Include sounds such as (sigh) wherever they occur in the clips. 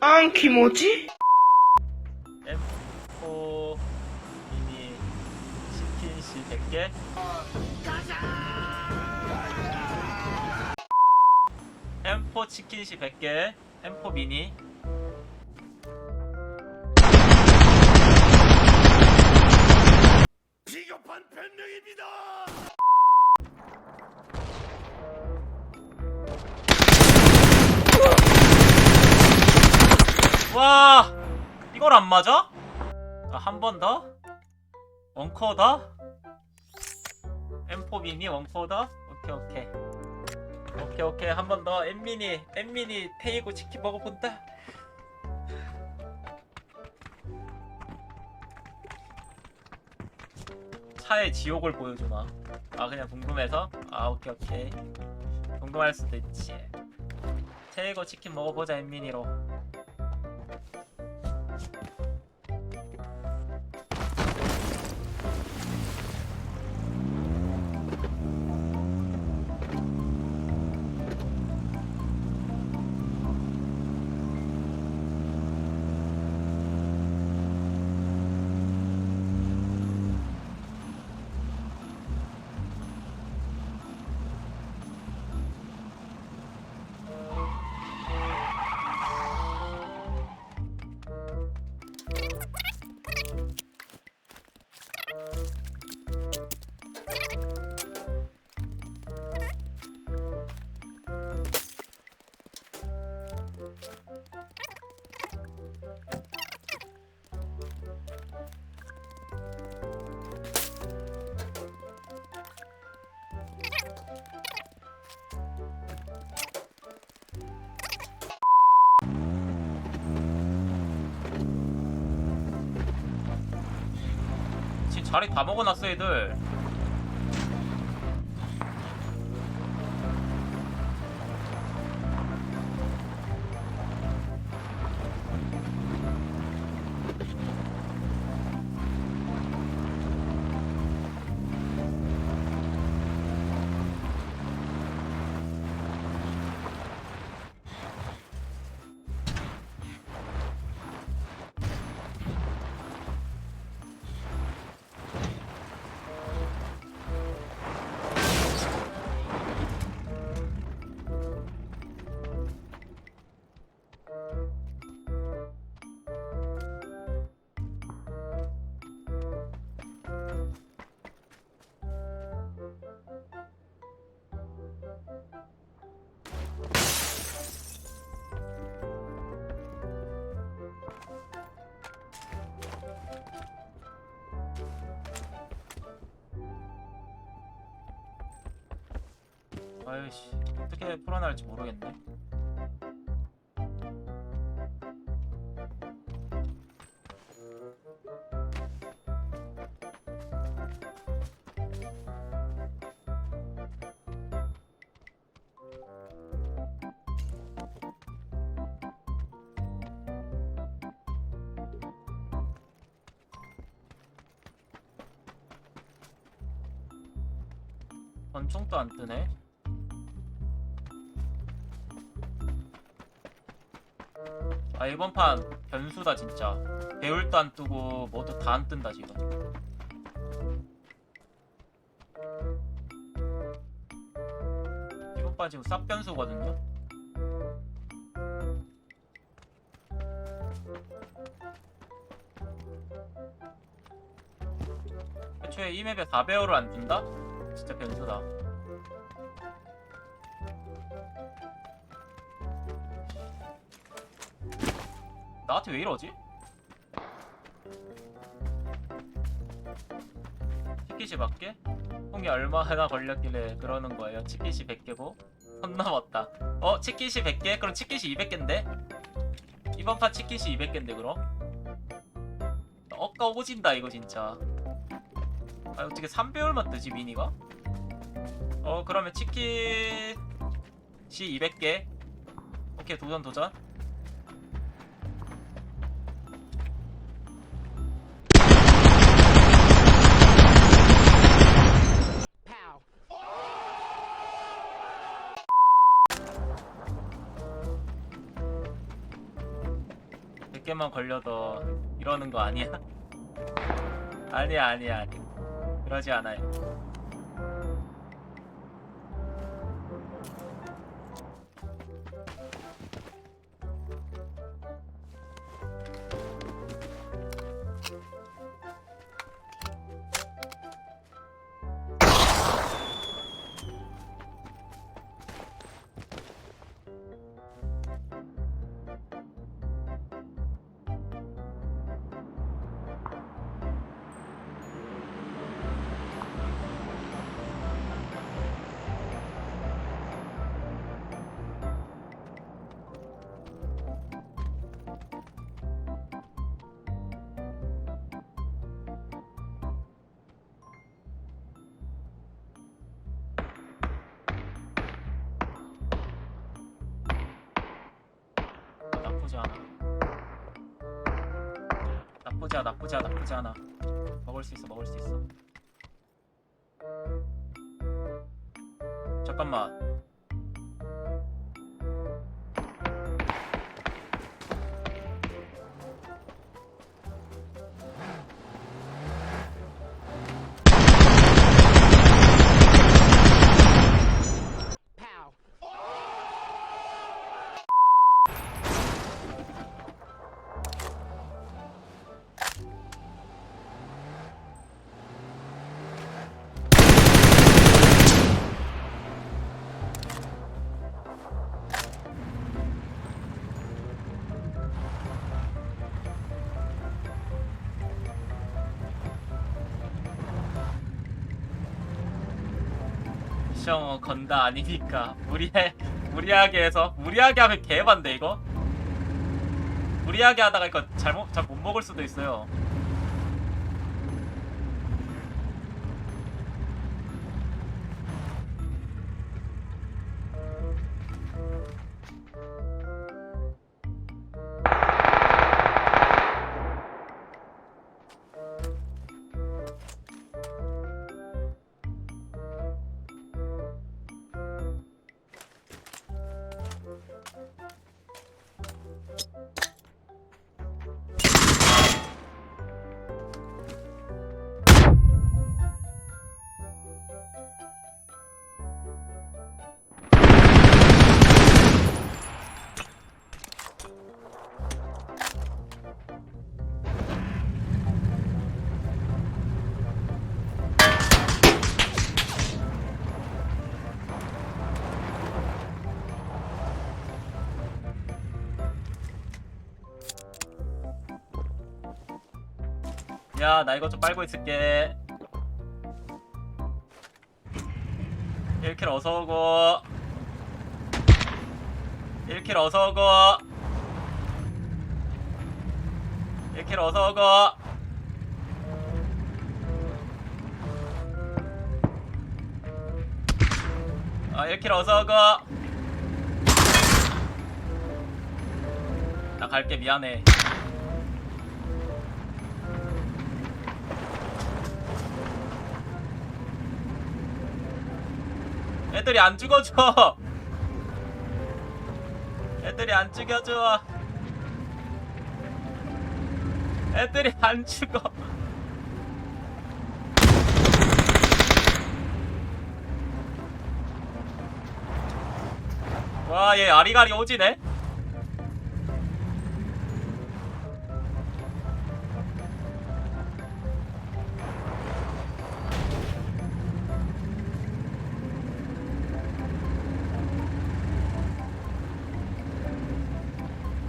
안 키모지? M4 미니 치킨씨 100개 M4 치킨씨 100개 M4 미니 와 이걸 안 맞아? 아, 한번 더? 원커 더? M4 미니 원커 더? 오케이 오케이 오케이 오케이 한 번더 M 미니 M 미니 테이고 치킨 먹어본다 차의 지옥을 보여주나 아 그냥 궁금해서? 아 오케이 오케이 궁금할 수도 있지 테이고 치킨 먹어보자 M 미니로 자리 다 먹어놨어 애들 아유씨 어떻게 풀어나갈지 모르겠네. 권총도 안 뜨네 아 이번 판 변수다 진짜. 배울도 안 뜨고 뭐도 다 안 뜬다 지금. 이번 판 지금 쌉 변수거든요? 애초에 이 맵에 4배율을 안 뜬다? 진짜 변수다 나한테 왜 이러지? 치킨시 밖에? 홍이 얼마나 걸렸길래 그러는 거예요? 치킨시 100개고? 선 넘었다. 어? 치킨시 100개? 그럼 치킨시 200개인데? 이번 판 치킨시 200개인데 그럼? 억까 오진다 이거 진짜. 아 어떻게 3배율만 뜨지 미니가? 어 그러면 치킨시 200개. 오케이 도전 도전. 걸려도 이러는 거 아니야? (laughs) 아니야 아니야 아니야 그러지 않아요 나쁘지 않아. 나쁘지 않아 나쁘지 않아 나쁘지 않아. 먹을 수 있어 먹을 수 있어. 잠깐만 미션 건다 아니니까 무리해 무리하게 해서 무리하게 하면 개반데 이거 무리하게 하다가 이거 잘못 잘 못 먹을 수도 있어요. 야, 나 이거 좀 빨고 있을게. 1킬 어서 오고. 1킬 어서 오고. 1킬 어서 오고. 아, 1킬 어서 오고. 나 갈게 미안해. 애들이 안 죽어줘. 애들이 안 죽여줘. 애들이 안 죽어. 와, 얘 아리가리 오지네?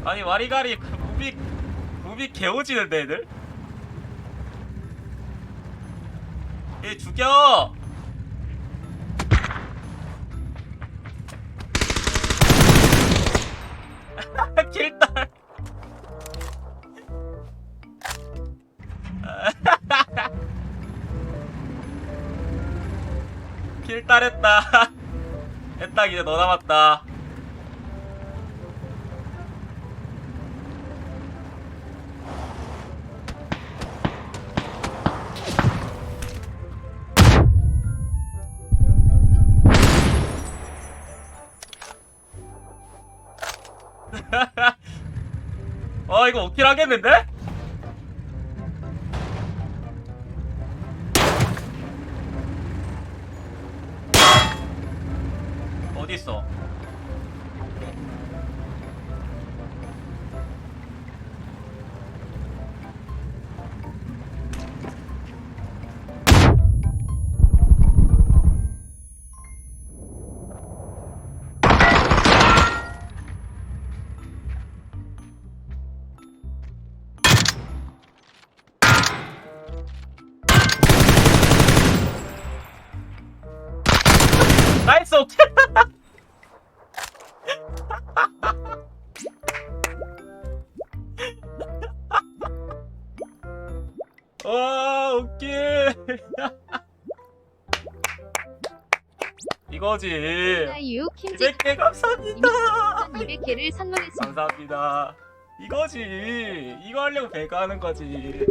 아니 와리가리 그 무비 무비 개오지는데 애들? 얘 죽여! (laughs) 킬딸 (laughs) 킬딸했다 (laughs) 했다 이제 너 남았다 아 이거 오킬 하겠는데? 어디 있어? (laughs) 이거지. 하유 킴지 200개 감사합니다. 200개를 선물했습니다. 감사합니다. 이거지. 이거 하려고 배가 하는 거지.